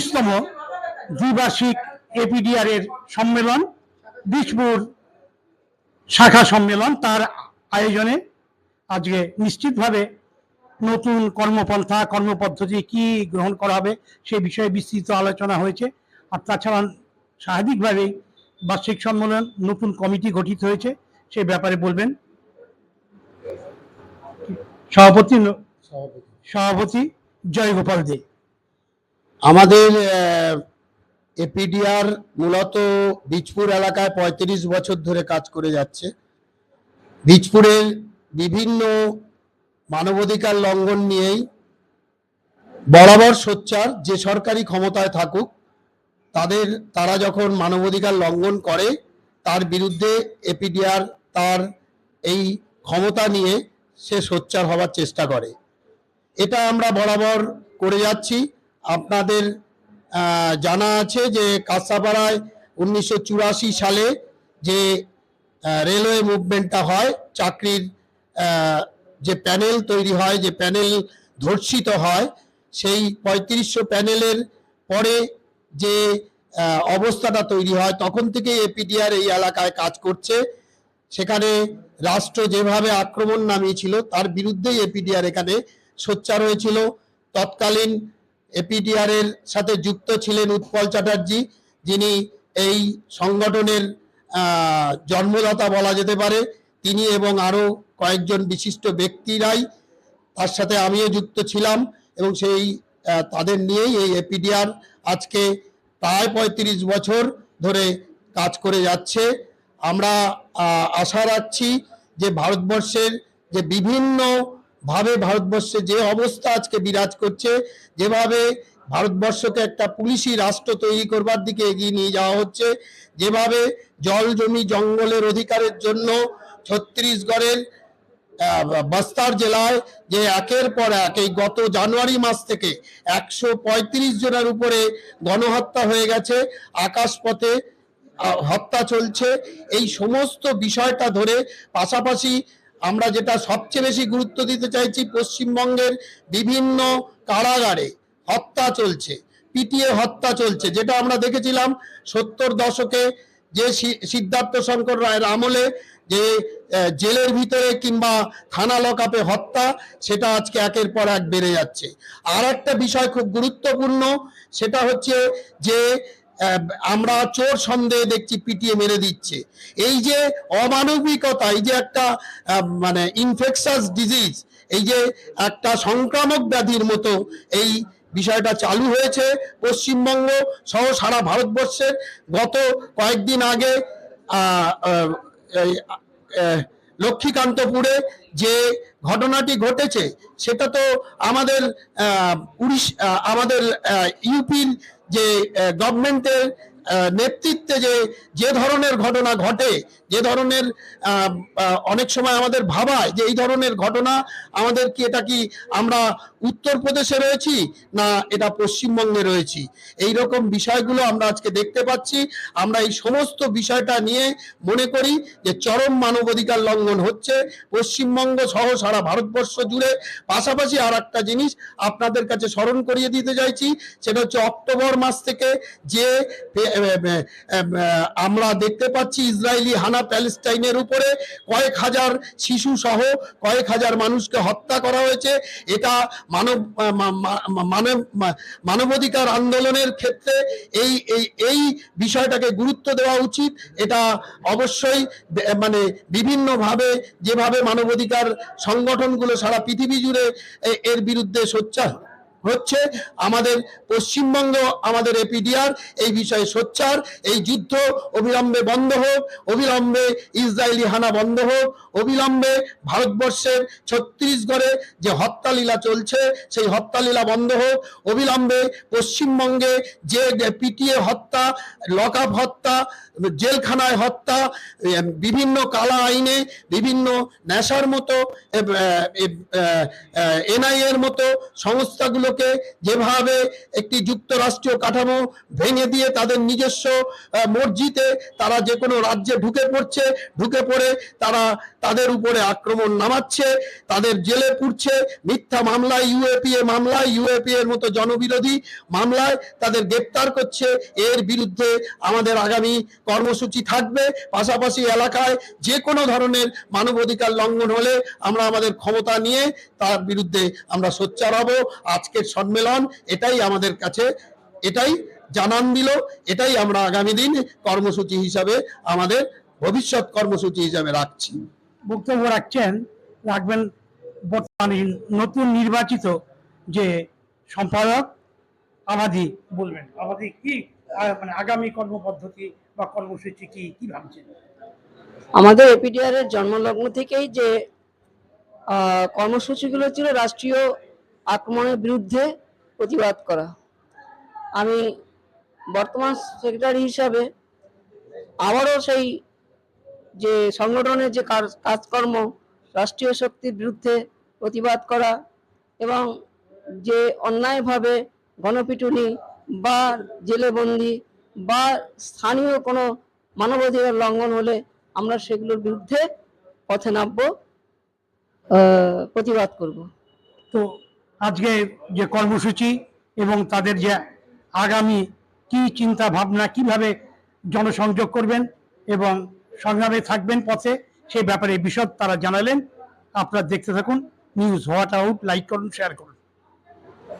পঁয়ত্রিশতম দ্বিবার্ষিক APDR এর সম্মেলন বীজপুর শাখা সম্মেলন তার আয়োজনে। আজকে নিশ্চিতভাবে নতুন কর্মপন্থা কর্মপদ্ধতি কি গ্রহণ করা হবে সে বিষয়ে বিস্তৃত আলোচনা হয়েছে। আর তাছাড়া স্বাভাবিকভাবেই বার্ষিক সম্মেলন নতুন কমিটি গঠিত হয়েছে সে ব্যাপারে বলবেন। সভাপতি। সভাপতি জয়গোপাল দে। আমাদের এপিডিআর মূলত বীজপুর এলাকায় পঁয়ত্রিশ বছর ধরে কাজ করে যাচ্ছে। বীজপুরের বিভিন্ন মানবাধিকার লঙ্ঘন নিয়েই বরাবর সোচ্চার যে সরকারি ক্ষমতায় থাকুক, তাদের, তারা যখন মানবাধিকার লঙ্ঘন করে, তার বিরুদ্ধে এপিডিআর তার এই ক্ষমতা নিয়ে সে সোচ্চার হওয়ার চেষ্টা করে। এটা আমরা বরাবর করে যাচ্ছি। আপনাদের জানা আছে যে কাঁসাপাড়ায় উনিশশো সালে যে রেলওয়ে মুভমেন্টটা হয়, চাকরির যে প্যানেল তৈরি হয়, যে প্যানেল ধর্ষিত হয়, সেই পঁয়ত্রিশশো প্যানেলের পরে যে অবস্থাটা তৈরি হয়, তখন থেকে এপিডিআর এই এলাকায় কাজ করছে। সেখানে রাষ্ট্র যেভাবে আক্রমণ নামিয়েছিল, তার বিরুদ্ধেই এপিডিআর এখানে সোচ্চার হয়েছিল। তৎকালীন এপিডিআর এর সাথে যুক্ত ছিলেন উৎপল চ্যাটার্জি, যিনি এই সংগঠনের জন্মদাতা বলা যেতে পারে। তিনি এবং আরও কয়েকজন বিশিষ্ট ব্যক্তিরাই তার সাথে আমিও যুক্ত ছিলাম এবং সেই তাদের নিয়েই এই এপিডিআর আজকে প্রায় পঁয়ত্রিশ বছর ধরে কাজ করে যাচ্ছে। আমরা আশা রাখছি যে ভারতবর্ষের যে বিভিন্ন ভাবে ভারতবর্ষে যে অবস্থা আজকে বিরাজ করছে, যেভাবে ভারতবর্ষকে একটা পুলিশি রাষ্ট্র তৈরি করবার দিকে এগিয়ে নিয়ে যাওয়া হচ্ছে, যেভাবে জল জমি জঙ্গলের অধিকারের জন্য ছত্তিশগড়ের বস্তার জেলায় যে একের পর এক, এই গত জানুয়ারি মাস থেকে একশো পঁয়ত্রিশ জনের উপরে গণহত্যা হয়ে গেছে, আকাশপথে হত্যা চলছে, এই সমস্ত বিষয়টা ধরে পাশাপাশি আমরা যেটা সবচেয়ে বেশি গুরুত্ব দিতে চাইছি, পশ্চিমবঙ্গের বিভিন্ন কারাগারে হত্যা চলছে পিটিএ হত্যা চলছে, যেটা আমরা দেখেছিলাম সত্তর দশকে যে সিদ্ধার্থ শঙ্কর রায়ের আমলে যে জেলের ভিতরে কিংবা থানা লকআপে হত্যা, সেটা আজকে একের পর এক বেড়ে যাচ্ছে। আর একটা বিষয় খুব গুরুত্বপূর্ণ, সেটা হচ্ছে যে আমরা চোর সন্দেহে দেখছি, পিটিয়ে মেরে দিচ্ছে। এই যে অমানবিকতা, এই যে একটা মানে ইনফেকশাস ডিজিজ এই যে একটা সংক্রামক ব্যাধির মতো এই বিষয়টা চালু হয়েছে পশ্চিমবঙ্গ সহ সারা ভারতবর্ষের। গত কয়েকদিন আগে লক্ষ্মীকান্তপুরে যে ঘটনাটি ঘটেছে, সেটা তো আমাদের উড়িষ্যা, আমাদের ইউপির যে গভর্নমেন্টের নেতৃত্বে যে যে ধরনের ঘটনা ঘটে, যে ধরনের অনেক সময় আমাদের ভাবায় যে এই ধরনের ঘটনা আমাদের কি এটা কি আমরা উত্তরপ্রদেশে রয়েছি না এটা পশ্চিমবঙ্গে রয়েছি? এই রকম বিষয়গুলো আমরা আজকে দেখতে পাচ্ছি। আমরা এই সমস্ত বিষয়টা নিয়ে মনে করি যে চরম মানবাধিকার লঙ্ঘন হচ্ছে পশ্চিমবঙ্গ সহ সারা ভারতবর্ষ জুড়ে। পাশাপাশি আর একটা জিনিস আপনাদের কাছে স্মরণ করিয়ে দিতে চাইছি, সেটা হচ্ছে অক্টোবর মাস থেকে যে আমরা দেখতে পাচ্ছি ইসরায়েলি হানা প্যালেস্টাইনের উপরে কয়েক হাজার শিশু সহ কয়েক হাজার মানুষকে হত্যা করা হয়েছে। এটা মানব মানব মানবাধিকার আন্দোলনের ক্ষেত্রে এই এই এই বিষয়টাকে গুরুত্ব দেওয়া উচিত। এটা অবশ্যই মানে বিভিন্নভাবে যেভাবে মানবাধিকার সংগঠনগুলো সারা পৃথিবী জুড়ে এর বিরুদ্ধে সোচ্চার। হচ্ছে আমাদের পশ্চিমবঙ্গ, আমাদের এপিডিআর, এই বিষয়ে সোচ্চার, এই যুদ্ধ অবিলম্বে বন্ধ হোক, অবিলম্বে ইসরায়েলি হানা বন্ধ হোক, অবিলম্বে ভারতবর্ষের ছত্তিশগড়ে যে হত্যালীলা চলছে, সেই হত্যালীলা বন্ধ হোক, অবিলম্বে পশ্চিমবঙ্গে যে পিটিএ হত্যা, লকআপ হত্যা, জেলখানায় হত্যা বিভিন্ন কালা আইনে, বিভিন্ন নেশার মতো এনআইএর মতো সংস্থাগুলো রাজ্যকে যেভাবে একটি যুক্তরাষ্ট্রীয় কাঠামো ভেঙে দিয়ে তাদের নিজস্ব মর্জিতে তারা যে কোনো রাজ্যে ঢুকে পড়ছে, ঢুকে পড়ে তারা তাদের উপরে আক্রমণ নামাচ্ছে, তাদের জেলে পুড়ছে, মিথ্যা মামলায়, ইউএপিএ মামলায় ইউএপি এর মতো জনবিরোধী মামলায় তাদের গ্রেপ্তার করছে। এর বিরুদ্ধে আমাদের আগামী কর্মসূচি থাকবে। পাশাপাশি এলাকায় যে কোনো ধরনের মানবাধিকার লঙ্ঘন হলে আমরা আমাদের ক্ষমতা নিয়ে তার বিরুদ্ধে আমরা সোচ্চার হব। আজকের সম্মেলন এটাই আমাদের কাছে এটাই জানান দিল এটাই আমরা আগামী দিন কর্মসূচি হিসাবে আমাদের ভবিষ্যৎ কর্মসূচি হিসাবে রাখছি। বক্তব্য রাখছেন রাখবেন বর্তমানে নতুন নির্বাচিত যে সম্পাদক আবাদি বলবেন। আবাদি কি মানে আগামী কর্মপদ্ধতি বা কর্মসূচি কি কি ভাবছেন? আমাদের এপিডিআর এর জন্মলগ্ন থেকেই যে আহ, কর্মসূচিগুলো ছিল রাষ্ট্রীয় আক্রমণের বিরুদ্ধে প্রতিবাদ করা। আমি বর্তমান সেক্রেটারি হিসাবে আবারও সেই যে সংগঠনের যে কাজ- কাজকর্ম, রাষ্ট্রীয় শক্তির বিরুদ্ধে প্রতিবাদ করা এবং যে অন্যায়ভাবে গণপিটুনি বা জেলেবন্দি বা স্থানীয় কোনো মানবাধিকার লঙ্ঘন হলে আমরা সেগুলোর বিরুদ্ধে পথে নামবো প্রতিবাদ করব। তো আজকে যে কর্মসূচি এবং তাদের যে আগামী কি চিন্তা ভাবনা কীভাবে জনসংযোগ করবেন এবং সংগ্রামে থাকবেন পথে সেই ব্যাপারে বিশদ তারা জানালেন। আপনারা দেখতে থাকুন, নিউজ হোয়াট আউট, লাইক করুন, শেয়ার করুন।